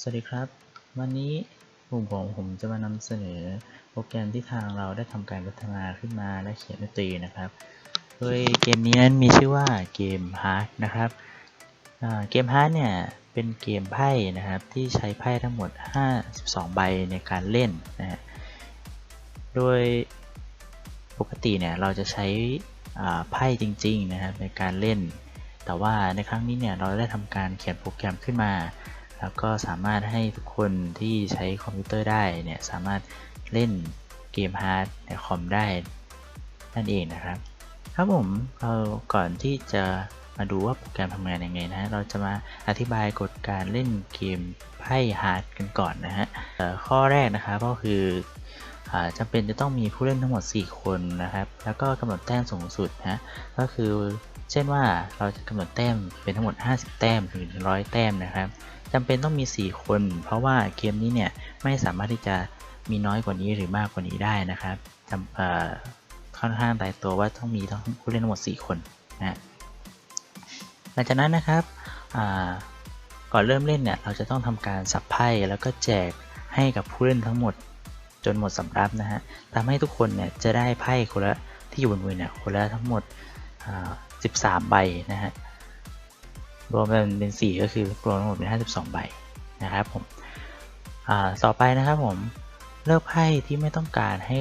สวัสดีครับ วันนี้กลุ่มผมผมจะมานำเสนอโปรแกรมที่ทางเราได้ทำการพัฒนาขึ้นมาและเขียนดนตรีนะครับ โดยเกมนี้นั้นมีชื่อว่าเกม Heart นะครับเกม Heart เนี่ยเป็นเกมไพ่นะครับที่ใช้ไพ่ทั้งหมด 52 ใบในการเล่นนะฮะโดยปกติเนี่ยเราจะใช้ไพ่จริงๆนะครับในการเล่น แต่ว่าในครั้งนี้เนี่ยเราได้ทำการเขียนโปรแกรมขึ้นมา แล้วก็สามารถให้ทุกคนที่ใช้คอมพิวเตอร์ได้เนี่ยสามารถเล่นเกมฮาร์ดในคอมได้นั่นเองนะครับ ครับผมเราก่อนที่จะมาดูว่าโปรแกรมทำงานยังไงนะฮะเราจะมาอธิบายกฎการเล่นเกมไพ่ฮาร์ดกันก่อนนะฮะข้อแรกนะครับก็คืออ่าจำเป็นจะต้องมีผู้เล่นทั้งหมด 4 คนนะครับ แล้วก็กำหนดแต้มสูงสุดนะก็คือเช่นว่าเราจะกำหนดแต้มเป็นทั้งหมด 50 แต้มถึง100 แต้มนะครับ จำเป็นต้องมี 4 คน เพราะว่าเกมนี้เนี่ยไม่สามารถที่จะมีน้อยกว่านี้หรือมากกว่านี้ได้นะครับจำเอ่อค่อนข้างตายตัวว่าต้องมีทั้งผู้เล่นทั้งหมด 4 คนนะหลังจากนั้นนะครับอ่าก่อนเริ่มเล่นเนี่ยเราจะต้องทำการสับไพ่แล้วก็แจกให้กับผู้เล่นทั้งหมดจนหมดสำรับนะฮะทำให้ทุกคนเนี่ยจะได้ไพ่คนละที่อยู่บนมือเนี่ยคนละทั้งหมด 13 ใบนะฮะ รวมเป็นเป็น 4 ก็คือรวมทั้งหมดเป็น 52 ใบนะครับผมต่อไปนะครับผมเลือกไพ่ที่ไม่ต้องการให้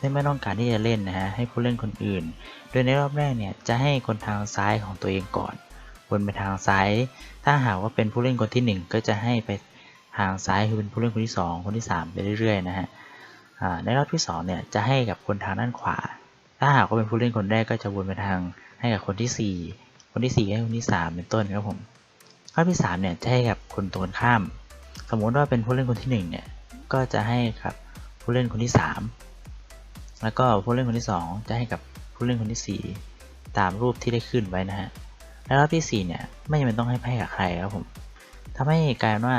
ที่ไม่ต้องการที่จะเล่นนะฮะให้ผู้เล่นคนอื่น โดยในรอบแรกเนี่ยจะให้คนทางซ้ายของตัวเองก่อนวนไปทางซ้าย ถ้าหากว่าเป็นผู้เล่นคนที่ 1 ก็จะให้ไปทางซ้ายคือเป็นผู้เล่นคนที่ 2 คนที่ 3 ไปเรื่อยๆนะฮะในรอบที่2เนี่ยจะให้กับคนทางด้านขวา ถ้าหากว่าเป็นผู้เล่นคนแรกก็จะวนไปทางให้กับคนที่ 4 คนที่ 4 ให้คนที่ 3 เป็นต้นครับผมข้อที่ 3 เนี่ยจะให้กับคนตรงกันข้าม สมมุติว่าเป็นผู้เล่นคนที่ 1 เนี่ย ก็จะให้กับผู้เล่นคนที่ 3 แล้วก็ผู้เล่นคนที่ 2 จะให้กับผู้เล่นคนที่ 4 ตามรูปที่ได้ขึ้นไว้นะฮะ แล้วรอบที่ 4 เนี่ยไม่จำเป็นต้องให้ไพ่กับใครครับผมทำให้กลายว่า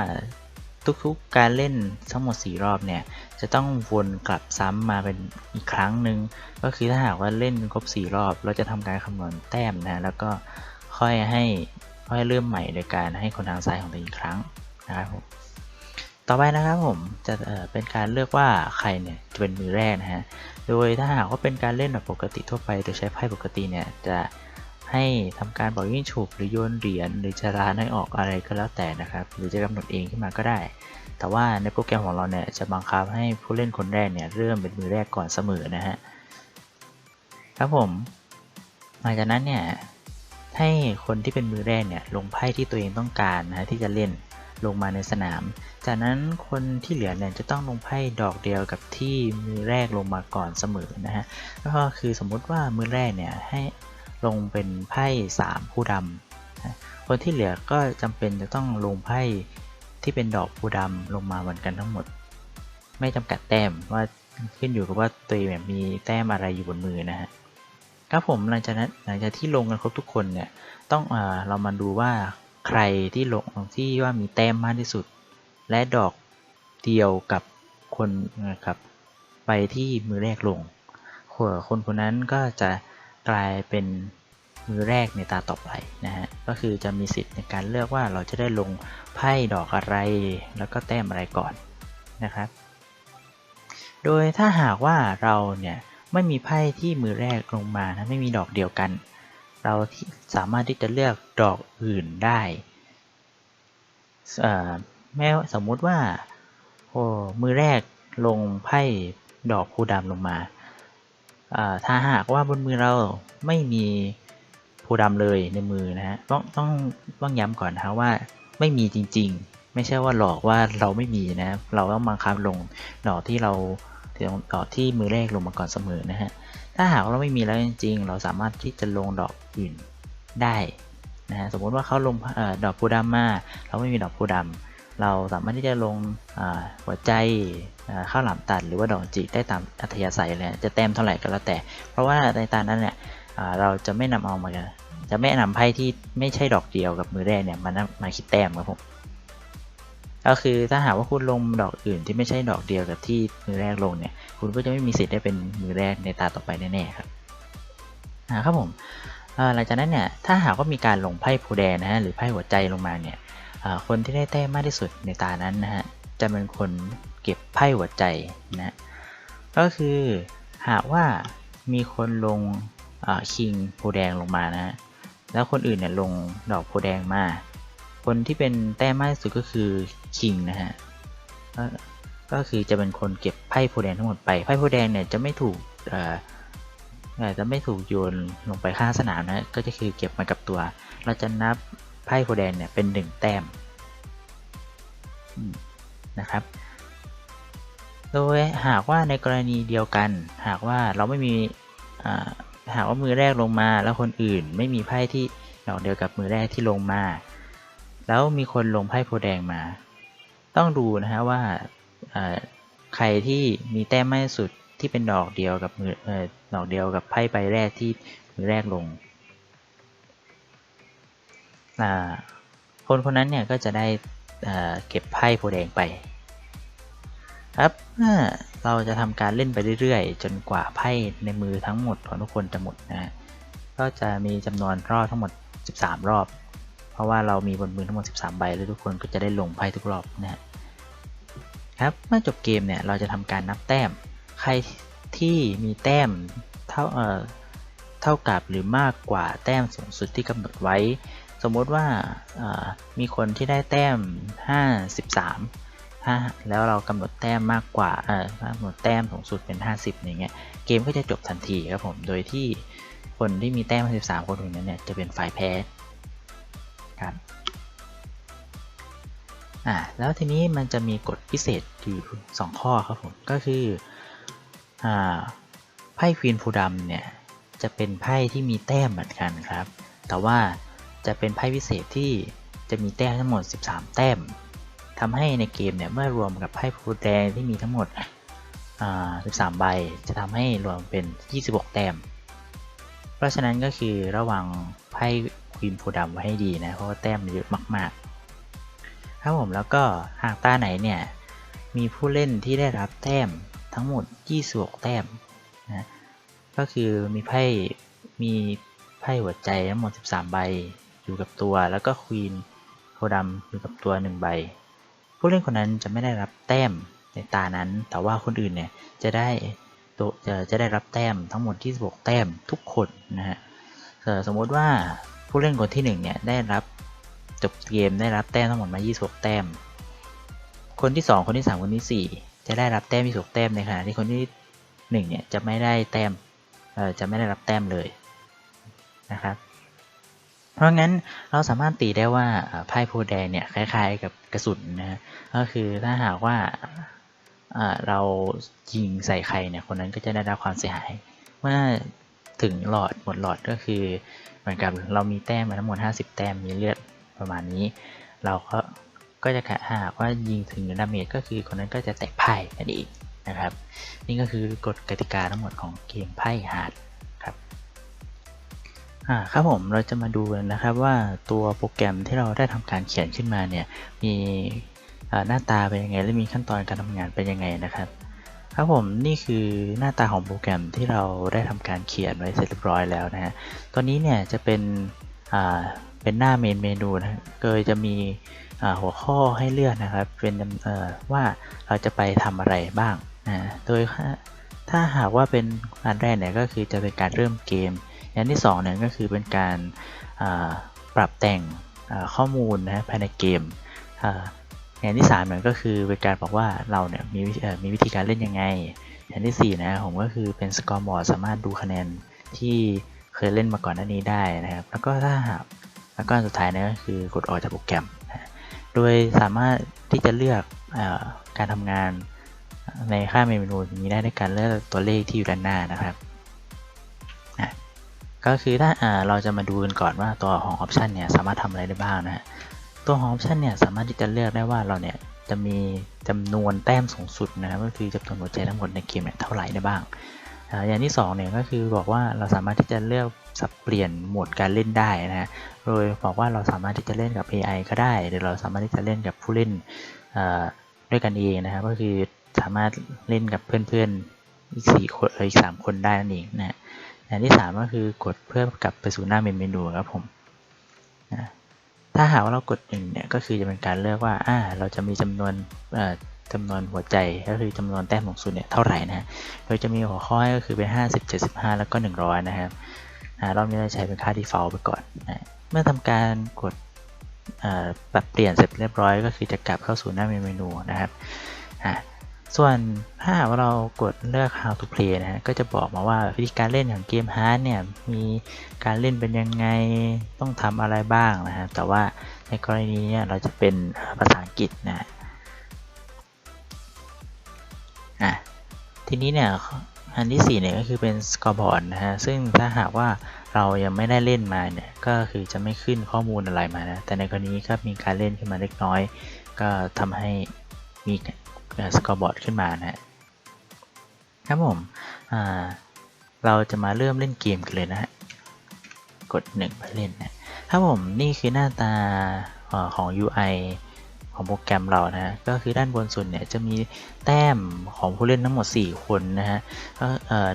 ทุกๆการเล่นทั้งหมด 4 รอบเนี่ย จะต้องวนกลับซ้ำมาเป็นอีกครั้งหนึ่งก็คือถ้าหากว่าเล่นครบ 4 รอบ เราจะทำการคำนวณแต้มนะแล้วก็ค่อยให้ค่อยเริ่มใหม่โดยการให้คนทางซ้ายของตัวเองอีกครั้งนะครับผมต่อไปนะครับผมจะเเป็นการเลือกว่าใครเนี่ยจะเป็นมือแรกนะฮะโดยถ้าหากว่าเป็นการเล่นแบบปกติทั่วไปโดยใช้ไพ่ปกติเนี่ยจะ ให้ทำการบอกยิ่งฉุบหรือโยนเหรียญหรือจะร้าให้ออกอะไรก็แล้วแต่นะครับ หรือจะกำหนดเองขึ้นมาก็ได้ แต่ว่าในโปรแกรมของเราเนี่ยจะบังคับให้ผู้เล่นคนแรกเนี่ยเริ่มเป็นมือแรกก่อนเสมอนะฮะครับผมหลังจากนั้นเนี่ยให้คนที่เป็นมือแรกเนี่ยลงไพ่ที่ตัวเองต้องการนะฮะที่จะเล่นลงมาในสนาม จากนั้นคนที่เหลือเนี่ยจะต้องลงไพ่ดอกเดียวกับที่มือแรกลงมาก่อนเสมอนะฮะก็คือสมมุติว่ามือแรกเนี่ยให้ ลงเป็นไพ่3ผู้ดำคนที่เหลือก็จำเป็นจะต้องลงไพ่ที่เป็นดอกพูดำลงมาเหมือนกันทั้งหมด ไม่จำกัดแต้มว่าขึ้นอยู่กับว่าตัวเองมีแต้มอะไรอยู่บนมือนะฮะครับผมหลังจากนั้นหลังจากที่ลงกันครบทุกคนเนี่ยต้องเออเรามาดูว่าใครที่ลงที่ว่ามีแต้มมากที่สุด และดอกเดียวกับคนนะครับไปที่มือแรกลงคนคนนั้นก็จะ กลายเป็นมือแรกในตาต่อไปนะฮะ ก็คือจะมีสิทธิ์ในการเลือกว่าเราจะได้ลงไพ่ดอกอะไร แล้วก็แต้มอะไรก่อนนะครับ โดยถ้าหากว่าเราเนี่ยไม่มีไพ่ที่มือแรกลงมานะไม่มีดอกเดียวกัน เราสามารถที่จะเลือกดอกอื่นได้แม้สมมุติว่าโอ้มือแรกลงไพ่ดอกผูดำลงมา ถ้าหากว่าบนมือเราไม่มีผูดำเลยในมือนะฮะต้องต้องต้องย้ำก่อนนะว่าไม่มีจริง ๆ ไม่ใช่ว่าหลอกว่าเราไม่มีนะเราต้องบังคับลงดอกที่เราดอกที่มือแรกลงมาก่อนเสมอนะฮะถ้าหากเราไม่มีแล้วจริง ๆ เราสามารถที่จะลงดอกอื่นได้นะฮะสมมติว่าเขาลงอดอกพูดำมา เราไม่มีดอกพูดำ เราสามารถที่จะลงหัวใจข้าวหลามตัดหรือว่าดอกจิกได้ตามอัธยาศัยเลยจะแต้มเท่าไหร่ก็แล้วแต่ เพราะว่าในตานั้นเนี่ยเราจะไม่นำเอามาจะไม่นำไพ่ที่ไม่ใช่ดอกเดียวกับมือแรกเนี่ยมามาคิดแต้มครับผมก็คือถ้าหากว่าคุณลงดอกอื่นที่ไม่ใช่ดอกเดียวกับที่มือแรกลงเนี่ย คุณก็จะไม่มีสิทธิ์ได้เป็นมือแรกในตาต่อไปแน่ๆครับครับผมหลังจากนั้นเนี่ยถ้าหากว่ามีการลงไพ่โพแดงนะฮะหรือไพ่หัวใจลงมาเนี่ย คนที่ได้แต้มมากที่สุดในตานั้นนะฮะจะเป็นคนเก็บไพ่หัวใจนะก็คือหากว่ามีคนลงคิงโพแดงลงมานะฮะแล้วคนอื่นเนี่ยลงดอกโพแดงมาคนที่เป็นแต้มมากที่สุดก็คือคิงนะฮะก็ก็คือจะเป็นคนเก็บไพ่โพแดงทั้งหมดไปไพ่โพแดงเนี่ยจะไม่ถูกเอ่ออาจจะไม่ถูกโยนลงไปข้างสนามนะก็จะคือเก็บมากับตัว เราจะนับ ไพ่โพแดงเนี่ยเป็นหนึ่งแต้มนะครับ โดยหากว่าในกรณีเดียวกัน หากว่าเราไม่มีหากว่ามือแรกลงมา แล้วคนอื่นไม่มีไพ่ที่ดอกเดียวกับมือแรกที่ลงมา แล้วมีคนลงไพ่โพแดงมา ต้องดูนะฮะว่าใครที่มีแต้มมากที่สุดที่เป็นดอกเดียวกับมืออดอกเดียวกับไพ่ใบแรกที่มือแรกลง คนคนนั้นเนี่ยก็จะได้เก็บไพ่โพแดงไป ครับเราจะทำการเล่นไปเรื่อยๆ จนกว่าไพ่ในมือทั้งหมดของทุกคนจะหมดนะฮะก็จะมีจำนวนรอบทั้งหมด 13 รอบ เพราะว่าเรามีบนมือทั้งหมด 13 ใบแล้วทุกคนก็จะได้ลงไพ่ทุกรอบนะครับเมื่อจบเกมเนี่ยเราจะทำการนับแต้ม ใครที่มีแต้มเท่าเอ่อเท่ากับหรือมากกว่าแต้มสูงสุดที่กำหนดไว้ สมมติว่ามีคนที่ได้แต้ม 53ถ้าแล้วเรากำหนดแต้มมากกว่าเออกำหนดแต้มสูงสุดเป็น 50อย่างเงี้ยเกมก็จะจบทันทีครับผมโดยที่คนที่มีแต้ม 53 คนคนนั้นเนี่ยจะเป็นฝ่ายแพ้ครับอ่าแล้วทีนี้มันจะมีกฎพิเศษอยู่2ข้อครับผมก็คืออ่าไพ่ควีนฟูดำเนี่ยจะเป็นไพ่ที่มีแต้มเหมือนกันครับ แต่ว่า จะเป็นไพ่พิเศษที่จะมีแต้มทั้งหมด 13 แต้มทำให้ในเกมเนี่ยเมื่อรวมกับไพ่พูแดงที่มีทั้งหมดอ่า13 ใบ จะทำให้รวมเป็น 26 แต้ม เพราะฉะนั้นก็คือระวังไพ่ควีนโพดำไว้ให้ดีนะ เพราะว่าแต้มเยอะมากๆครับผมแล้วก็หากตาไหนเนี่ยมีผู้เล่นที่ได้รับแต้มทั้งหมด 26 แต้มนะก็คือมีไพ่มีไพ่หัวใจทั้งหมด 13 ใบ อยู่กับตัวแล้วก็ควีนโพดำอยู่กับตัว 1 ใบ ผู้เล่นคนนั้นจะไม่ได้รับแต้มในตานั้น แต่ว่าคนอื่นเนี่ยจะได้ตัวจะจะได้รับแต้มทั้งหมดที่26แต้มทุกคนนะฮะสมมติว่าผู้เล่นคนที่1เนี่ยได้รับจบเกมได้รับแต้มทั้งหมดมา 26 แต้ม คนที่ 2 คนที่ 3 คนที่ 4 จะได้รับแต้ม26แต้มในขณะที่คนที่1เนี่ยจะไม่ได้แต้ม เออจะไม่ได้รับแต้มเลยนะครับ เพราะงั้นเราสามารถตีได้ว่าไพ่โพแดงเนี่ยคล้ายๆกับกระสุนนะฮะก็คือถ้าหากว่าเรายิงใส่ใครเนี่ยคนนั้นก็จะได้รับความเสียหายเมื่อถึงหลอดหมดหลอดก็คือเหมือนกับเรามีแต้มมาทั้งหมด 50 แต้มมีเลือดประมาณนี้ เราก็ก็จะหากว่ายิงถึงดาเมจก็คือคนนั้นก็จะแตกไพ่นั่นเองนะครับ นี่ก็คือกฎกติกาทั้งหมดของเกมไพ่ฮาร์ดครับ อ่าครับผมเราจะมาดูนะครับว่าตัวโปรแกรมที่เราได้ทำการเขียนขึ้นมาเนี่ยมีหน้าตาเป็นยังไง และมีขั้นตอนการทำงานเป็นยังไงนะครับ ครับผมนี่คือหน้าตาของโปรแกรมที่เราได้ทำการเขียนไว้เสร็จเรียบร้อยแล้วนะฮะตัวนี้เนี่ยจะเป็นอ่าเป็นหน้าเมนเมนูนะโดยจะมีหัวข้อให้เลือกนะครับ เป็นว่าเราจะไปทำอะไรบ้างนะโดยถ้าหากว่าเป็นอันแรกเนี่ยก็คือจะเป็นการเริ่มเกม อย่างที่2เนี่ยก็คือเป็นการปรับแต่งข้อมูลนะภายในเกมอย่างที่3เนี่ยก็คือเป็นการบอกว่าเราเนี่ยมีมีวิธีการเล่นยังไง อย่างที่4นะผมก็คือเป็นสกอร์บอร์ดสามารถดูคะแนนที่เคยเล่นมาก่อนหน้านี้ได้นะครับ แล้วก็ถ้าหากแล้วก็สุดท้ายนะก็คือกดออกจากโปรแกรม โดยสามารถที่จะเลือกอการทำงานในค่าเมนูนี้ได้ในการเลือกตัวเลขที่อยู่ด้านหน้านะครับ ก็คือถ้าเราจะมาดูกันก่อนว่าตัวของออปชันเนี่ยสามารถทำอะไรได้บ้างนะฮะตัวของออปชันเนี่ยสามารถที่จะเลือกได้ว่าเราเนี่ยจะมีจำนวนแต้มสูงสุดนะครับก็คือจำนวนหัวใจทั้งหมดในเกมเนี่ยเท่าไหร่ได้บ้างอย่างที่2เนี่ยก็คือบอกว่าเราสามารถที่จะเลือกสับเปลี่ยนโหมดการเล่นได้นะฮะโดยบอกว่าเราสามารถที่จะเล่นกับ AI ก็ได้ หรือเราสามารถที่จะเล่นกับผู้เล่นด้วยกันเองนะครับ ก็คือสามารถเล่นกับเพื่อนๆอีก4คนอีก3คนได้นั่นเองนะ อย่างที่ 3 ก็คือกดเพื่อกลับไปสู่หน้าเมนูครับผมนะถ้าหากว่าเรากดหนึ่งเนี่ยก็คือจะเป็นการเลือกว่าอ่าเราจะมีจำนวนจำนวนหัวใจก็คือจำนวนแต้มสูงสุดเนี่ยเท่าไหร่นะฮะโดยจะมีหัวข้อก็คือเป็น 50 75 แล้วก็ 100 นะครับรอบนี้เราใช้เป็นค่า default ไปก่อนนะเมื่อทำการกดปรับเปลี่ยนเสร็จเรียบร้อย ก็คือจะกลับเข้าสู่หน้าเมนูนะครับอ่า ส่วนถ้าหากว่าเรากดเลือก how to play นะฮะก็จะบอกมาว่าวิธีการเล่นของเกม hard เนี่ยมีการเล่นเป็นยังไงต้องทำอะไรบ้างนะฮะแต่ว่าในกรณีเนี้เราจะเป็นภาษาอังกฤษนะอะทีนี้เนี่ยอันที่4เนี่ยก็คือเป็น scoreboard นะฮะซึ่งถ้าหากว่าเรายังไม่ได้เล่นมาเนี่ยก็คือจะไม่ขึ้นข้อมูลอะไรมานะแต่ในกรณีก็มีการเล่นขึ้นมาเล็กน้อย ก็ทำให้มี สกอร์บอร์ดขึ้นมานะฮะครับผมเราจะมาเริ่มเล่นเกมกันเลยนะฮะกด1ไปเล่นนะครับผมนี่คือหน้าตาของ UI ของโปรแกรมเรานะก็คือด้านบนสุดเนี่ยจะมีแต้มของผู้เล่นทั้งหมด 4 คนนะฮะก็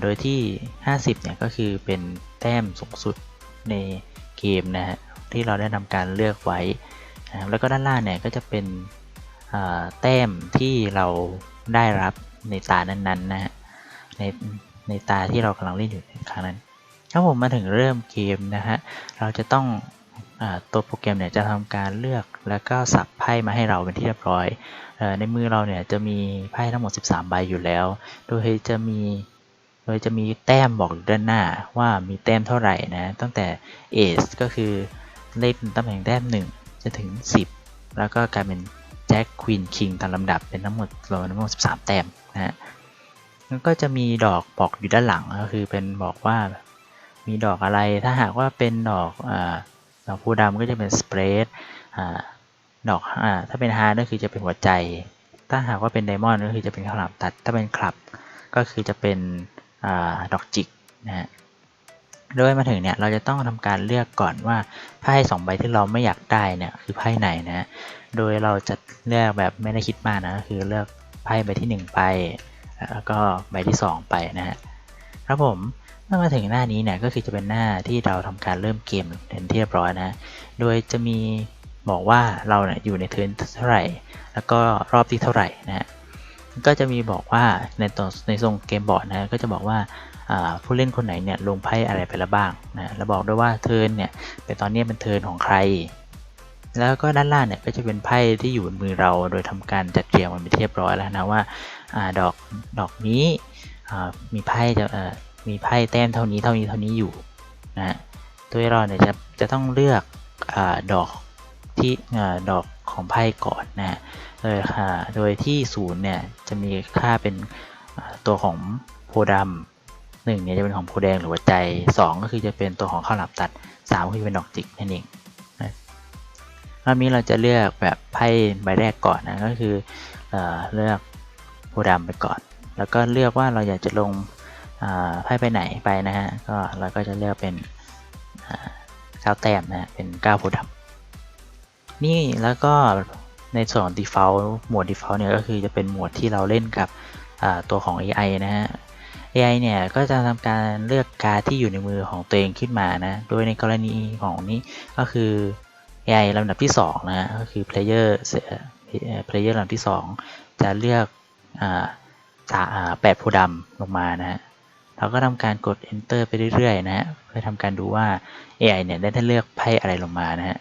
โดยที่ 50เนี่ยก็คือเป็นแต้มสูงสุดในเกมนะฮะที่เราได้ทำการเลือกไว้นะครับแล้วก็ด้านล่างเนี่ยก็จะเป็น แต้มที่เราได้รับในตานั้นๆนะฮะในในตาที่เรากำลังเล่นอยู่ครั้งนั้นถ้าผมมาถึงเริ่มเกมนะฮะเราจะต้องอตัวโปรแกรมเนี่ยจะทำการเลือกแล้วก็สับไพ่มาให้เราเป็นที่เรียบร้อย ในมือเราเนี่ยจะมีไพ่ทั้งหมด 13 ใบอยู่แล้ว โดยจะมีโดยจะมีแต้มบอกอยู่ด้านหน้าว่ามีแต้มเท่าไหร่นะตั้งแต่ Ace ก็คือเลขตำแหน่งแต้ม1จะถึง 10 แล้วก็กลายเป็น แจ็คควีนคิงตามลำดับเป็นทั้งหมดรวมทั้งหมด13 แต้มนะฮะแล้วก็จะมีดอกบอกอยู่ด้านหลังก็คือเป็นบอกว่ามีดอกอะไรถ้าหากว่าเป็นดอกอดอกพูดำก็จะเป็นสเปรดดอกอถ้าเป็นฮาร์ดก็คือจะเป็นหัวใจ ถ้าหากว่าเป็นไดมอนด์ก็คือจะเป็นขลามตัด ถ้าเป็นคลับก็คือจะเป็นอดอกจิกนะฮะ โดยมาถึงเนี่ยเราจะต้องทำการเลือกก่อนว่าไพ่สองใบที่เราไม่อยากได้เนี่ยคือไพ่ไหนนะโดยเราจะเลือกแบบไม่ได้คิดมากนะคือเลือกไพ่ใบที่ 1 ไป แล้วก็ใบที่ 2 ไปนะฮะครับผมเมื่อมาถึงหน้านี้เนี่ยก็คือจะเป็นหน้าที่เราทำการเริ่มเกมเป็นที่เรียบร้อยนะโดยจะมีบอกว่าเราเนี่ยอยู่ในเทิร์นเท่าไหร่ แล้วก็รอบที่เท่าไหร่นะฮะก็จะมีบอกว่าในตัวในทรงเกมบอร์ดนะก็จะบอกว่า ผู้เล่นคนไหนเนี่ยลงไพ่อะไรไปแล้วบ้างนะแล้วบอกด้วยว่าเทิร์นเนี่ยเป็นตอนนี้เป็นเทิร์นของใคร แล้วก็ด้านล่างเนี่ยก็จะเป็นไพ่ที่อยู่บนมือเราโดยทำการจัดเรียงมันเป็นเรียบร้อยแล้วนะว่าอดอกดอกนี้มีไพ่จะมีไพ่แต้มเท่านี้เท่านี้เท่านี้อยู่นะโดยเราเนี่ยจะจะต้องเลือกอดอกที่ดอกของไพ่ก่อนนะโดยโดยที่ศูนย์เนี่ยจะมีค่าเป็นตัวของโพดำ หนึ่งเนี่ยจะเป็นของโพแดงหรือว่าใจ2ก็คือจะเป็นตัวของข้าวหลามตัด3ก็คือเป็นดอกจิกนั่นเองรอบนี้เราจะเลือกแบบไพ่ใบแรกก่อนนะก็คือเอเลือกโพดำไปก่อน แล้วก็เลือกว่าเราอยากจะลงไพ่ไปไหนไปนะฮะก็เราก็จะเลือกเป็นเก้าแต้มนะเป็นเก้าโพดำนี่แล้วก็ในส่วนของ default หมวด default เนี่ยก็คือจะเป็นหมวดที่เราเล่นกับตัวของ AI นะฮะ AI เนี่ยก็จะทำการเลือกการ์ดที่อยู่ในมือของตัวเองขึ้นมานะ โดยในกรณีของนี้ก็คือ AI ลำดับที่ 2 นะก็คือ player player ลำดับที่ 2 จะเลือกแปดโพดำลงมานะฮะเราก็ทำการกด enter ไปเรื่อยๆ นะฮะเพื่อทำการดูว่า AI เนี่ยได้เลือกไพ่อะไรลงมานะฮะ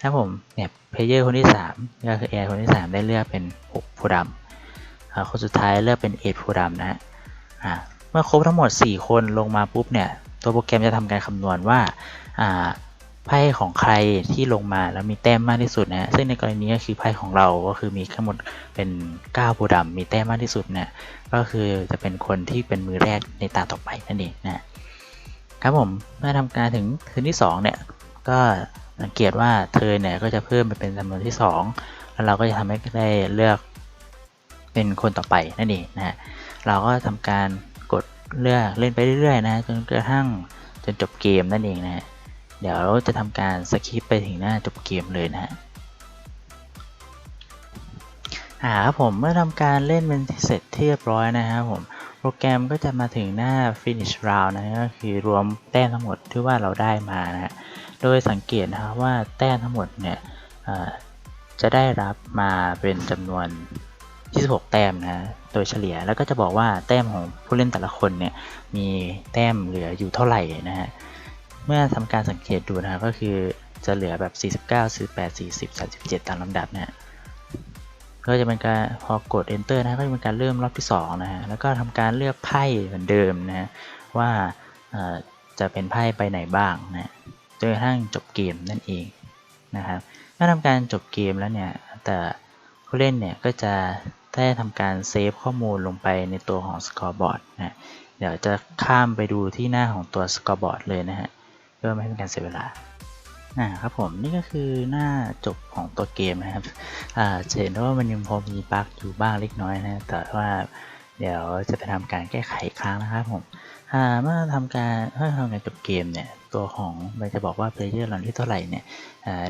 ถ้าผมเนี่ย player คนที่ 3 ก็คือ AI คนที่ 3 ได้เลือกเป็น6โพดำคนสุดท้ายเลือกเป็น8โพดำนะฮะ เมื่อครบทั้งหมด 4 คนลงมาปุ๊บเนี่ย ตัวโปรแกรมจะทำการคำนวณว่าไพ่ของใครที่ลงมาแล้วมีแต้มมากที่สุดนะซึ่งในกรณีนี้ก็คือไพ่ของเราก็คือมีทั้งหมดเป็น9บูดำมีแต้มมากที่สุดเนี่ยก็คือจะเป็นคนที่เป็นมือแรกในตาต่อไปนั่นเองนะครับผมเมื่อทำการถึงคืนที่2เนี่ยก็สังเกตว่าเธอเนี่ยก็จะเพิ่มไปเป็นจำนวนที่ 2 แล้วเราก็จะทำให้ได้เลือกเป็นคนต่อไปนั่นเองนะฮะ เราก็ทำการกดเลือกเล่นไปเรื่อยๆนะจนกระทั่งจนจบเกมนั่นเองนะเดี๋ยวเราจะทำการสคิปไปถึงหน้าจบเกมเลยนะฮะอ่าครับผมเมื่อทำการเล่นเป็นเสร็จเรียบร้อยนะครับผมโปรแกรมก็จะมาถึงหน้า finish round นะก็คือรวมแต้มทั้งหมดที่ว่าเราได้มานะฮะโดยสังเกตนะครับว่าแต้มทั้งหมดเนี่ยจะได้รับมาเป็นจำนวน 26 แต้มนะโดยเฉลี่ยแล้วก็จะบอกว่าแต้มของผู้เล่นแต่ละคนเนี่ยมีแต้มเหลืออยู่เท่าไหร่นะฮะเมื่อทำการสังเกตดูนะครับก็คือจะเหลือแบบ 49 48 40 37 ตามลำดับนะฮะก็จะเป็นการพอกด enter นะก็จะเป็นการเริ่มรอบที่ 2 นะฮะแล้วก็ทำการเลือกไพ่เหมือนเดิมนะฮะว่าจะเป็นไพ่ใบไหนบ้างนะจนกระทั่งจบเกมนั่นเองนะครับเมื่อทำการจบเกมแล้วเนี่ยแต่ผู้เล่นเนี่ยก็จะ ได้ทำการเซฟข้อมูลลงไปในตัวของ scoreboard นะเดี๋ยวจะข้ามไปดูที่หน้าของตัว scoreboard เลยนะฮะเพื่อไม่ให้เป็นการเสียเวลาอ่าครับผมนี่ก็คือหน้าจบของตัวเกมนะครับอ่าจะเห็นได้ว่ามันยังพอมีบั๊กอยู่บ้างเล็กน้อยนะแต่ว่าเดี๋ยวจะไปทำการแก้ไขครั้งนะครับผมอ่าเมื่อทำการเมื่อทำการจบเกมเนี่ยตัวของมันจะบอกว่า player เราที่เท่าไหร่เนี่ย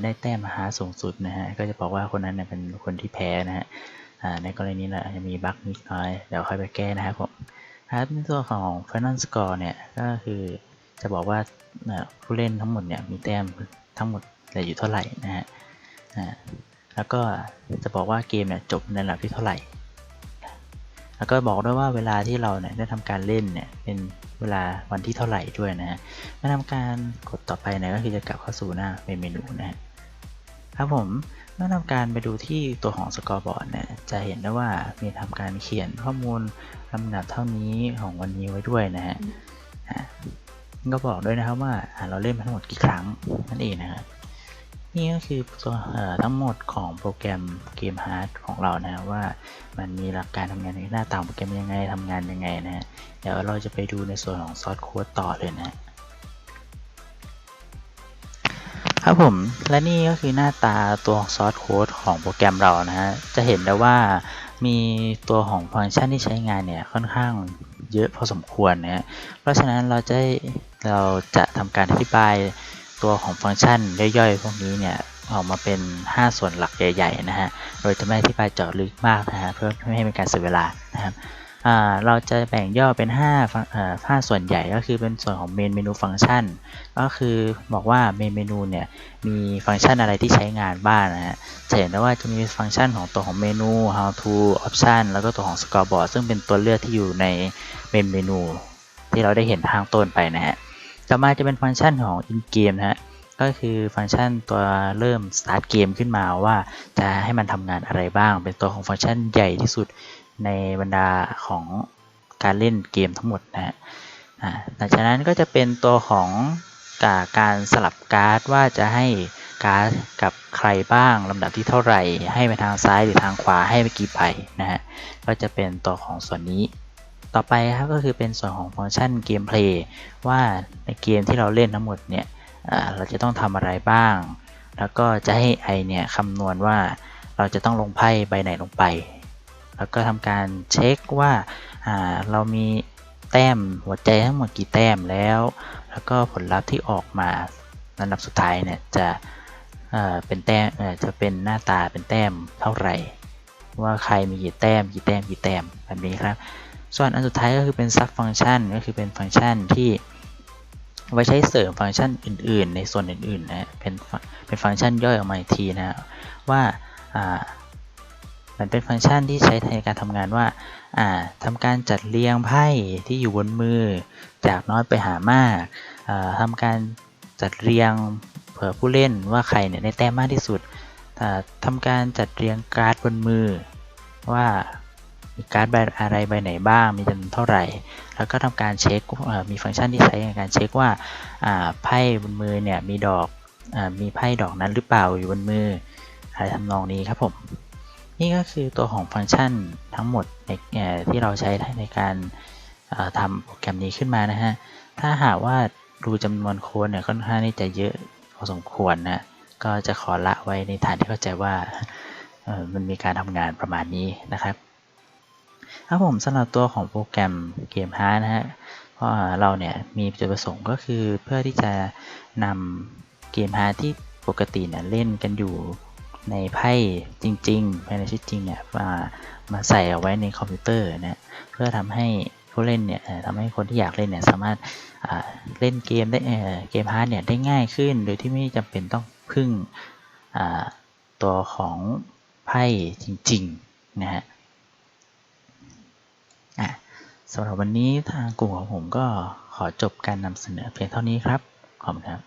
ได้แต้มมหาสูงสุดนะฮะก็จะบอกว่าคนนั้นเนี่ยเป็นคนที่แพ้นะฮะ ในกรณีเราอาจจะมีบั๊กนิดน้อย เดี๋ยวค่อยไปแก้นะครับผมครับในตัวของ Final Score เนี่ย ก็คือจะบอกว่าผู้เล่นทั้งหมดเนี่ย มีแต้มทั้งหมดเหลืออยู่เท่าไหร่นะฮะแล้วก็จะบอกว่าเกมเนี่ยจบในระดับที่เท่าไหร่ แล้วก็บอกด้วยว่าเวลาที่เราเนี่ยได้ทำการเล่นเนี่ยเป็นเวลาวันที่เท่าไหร่ด้วยนะฮะเมื่อทำการกดต่อไปเนี่ยก็คือจะกลับเข้าสู่หน้าเมนูนะฮะครับผม เมื่อทำการไปดูที่ตัวของสกอร์บอร์ดเนี่ยจะเห็นได้ว่ามีทำการเขียนข้อมูลลำดับเท่านี้ของวันนี้ไว้ด้วยนะฮะอะก็บอกด้วยนะครับว่าอะเราเล่นมาทั้งหมดกี่ครั้งนั่นเองนะครับนี่ก็คือตัวเอ่อทั้งหมดของโปรแกรมเกมฮาร์ดของเรานะว่ามันมีหลักการทำงานในหน้าตาโปรแกรมยังไงทำงานยังไงนะฮะเดี๋ยวเราจะไปดูในส่วนของซอสโค้ดต่อเลยนะ ครับผม และนี่ก็คือหน้าตาตัวซอสโค้ดของโปรแกรมเรานะฮะ จะเห็นได้ว่ามีตัวของฟังก์ชันที่ใช้งานเนี่ยค่อนข้างเยอะพอสมควรนะฮะ เพราะฉะนั้นเราจะเราจะทำการอธิบายตัวของฟังก์ชันย่อยๆ พวกนี้เนี่ยออกมาเป็น 5 ส่วนหลักใหญ่ๆนะฮะ โดยจะไม่อธิบายเจาะลึกมากนะฮะเพื่อไม่ให้เป็นการเสียเวลานะครับอ่า เราจะแบ่งย่อเป็น5ฟังอ่า5ส่วนใหญ่ก็คือเป็นส่วนของเมนเมนูฟังก์ชันก็คือบอกว่าเมนเมนูเนี่ยมีฟังก์ชันอะไรที่ใช้งานบ้างนะฮะจะเห็นได้ว่าจะมีฟังก์ชันของตัวของเมนู how to option แล้วก็ตัวของ scoreboard ซึ่งเป็นตัวเลือกที่อยู่ในเมนเมนูที่เราได้เห็นทางต้นไปนะฮะต่อมาจะเป็นฟังก์ชันของ in game นะฮะก็คือฟังก์ชันตัวเริ่ม start เกมขึ้นมาว่าจะให้มันทำงานอะไรบ้าง เป็นตัวของฟังก์ชันใหญ่ที่สุด ในบรรดาของการเล่นเกมทั้งหมดนะฮะหลังจากนั้นก็จะเป็นตัวของกาการสลับการ์ดว่าจะให้การ์ดกับใครบ้างลำดับที่เท่าไหร่ ให้ไปทางซ้ายหรือทางขวาให้ไปกี่ใบนะฮะก็จะเป็นตัวของส่วนนี้ต่อไปครับก็คือเป็นส่วนของฟังก์ชันเกมเพลย์ว่าในเกมที่เราเล่นทั้งหมดเนี่ยเราจะต้องทำอะไรบ้าง แล้วก็จะให้ไอเนี่ยคำนวณว่าเราจะต้องลงไพ่ใบไหนลงไป แล้วก็ทำการเช็คว่าาเรามีแต้มหัวใจทั้งหมดกี่แต้มแล้ว แล้วก็ผลลัพธ์ที่ออกมาลำดับสุดท้ายเนี่ยจะเเป็นแต้มจะเป็นหน้าตาเป็นแต้มเท่าไหร่ ว่าใครมีกี่แต้มกี่แต้มกี่แต้มแบบนี้ครับ ส่วนอันสุดท้ายก็คือเป็น sub function ก็คือเป็นฟังก์ชันที่ไว้ใช้เสริมฟังก์ชันอื่น ๆ ในส่วนอื่นๆนะเป็นเป็นฟังก์ชันย่อยออกมาอีกทีนะว่าอ่า มันเป็นฟังก์ชันที่ใช้ในการทำงานว่าอ่าทำการจัดเรียงไพ่ที่อยู่บนมือ จากน้อยไปหามากอ่าทำการจัดเรียงเผื่อผู้เล่นว่าใครเนี่ยได้แต้มมากที่สุดอ่าทำการจัดเรียงการ์ดบนมือ ว่ามีการ์ดใบอะไรใบไหนบ้าง มีจำนวนเท่าไหร่ แล้วก็ทำการเช็คมีฟังก์ชันที่ใช้ในการเช็คว่าไพ่บนมือเนี่ยมีดอกอมีไพ่ดอกนั้นหรือเปล่าอยู่บนมืออะไรทำนองนี้ครับผม นี่ก็คือตัวของฟังก์ชันทั้งหมดที่เราใช้ในการทำโปรแกรมนี้ขึ้นมานะฮะ ถ้าหากว่าดูจำนวนโค้ดเนี่ยค่อนข้างที่จะเยอะพอสมควรนะก็จะขอละไว้ในฐานที่เข้าใจว่ามันมีการทำงานประมาณนี้นะครับครับผมสำหรับตัวของโปรแกรมเกมฮาร์นะฮะเพราะเราเนี่ยมีจุดประสงค์ก็คือเพื่อที่จะนำเกมฮาร์ที่ปกติเนี่ยเล่นกันอยู่ ในไพ่จริงๆภายในชีวิตจริงเนี่ยมามาใส่เอาไว้ในคอมพิวเตอร์นะเพื่อทำให้ผู้เล่นเนี่ยทำให้คนที่อยากเล่นเนี่ยสามารถาเล่นเกมได้เกมฮาร์ดเนี่ยได้ง่ายขึ้น โดยที่ไม่จำเป็นต้องพึ่งตัวของไพ่จริงๆนะฮะสำหรับวันนี้ทางกลุ่มของผมก็ขอจบการนำเสนอเพียงเท่านี้ครับ ขอบคุณครับ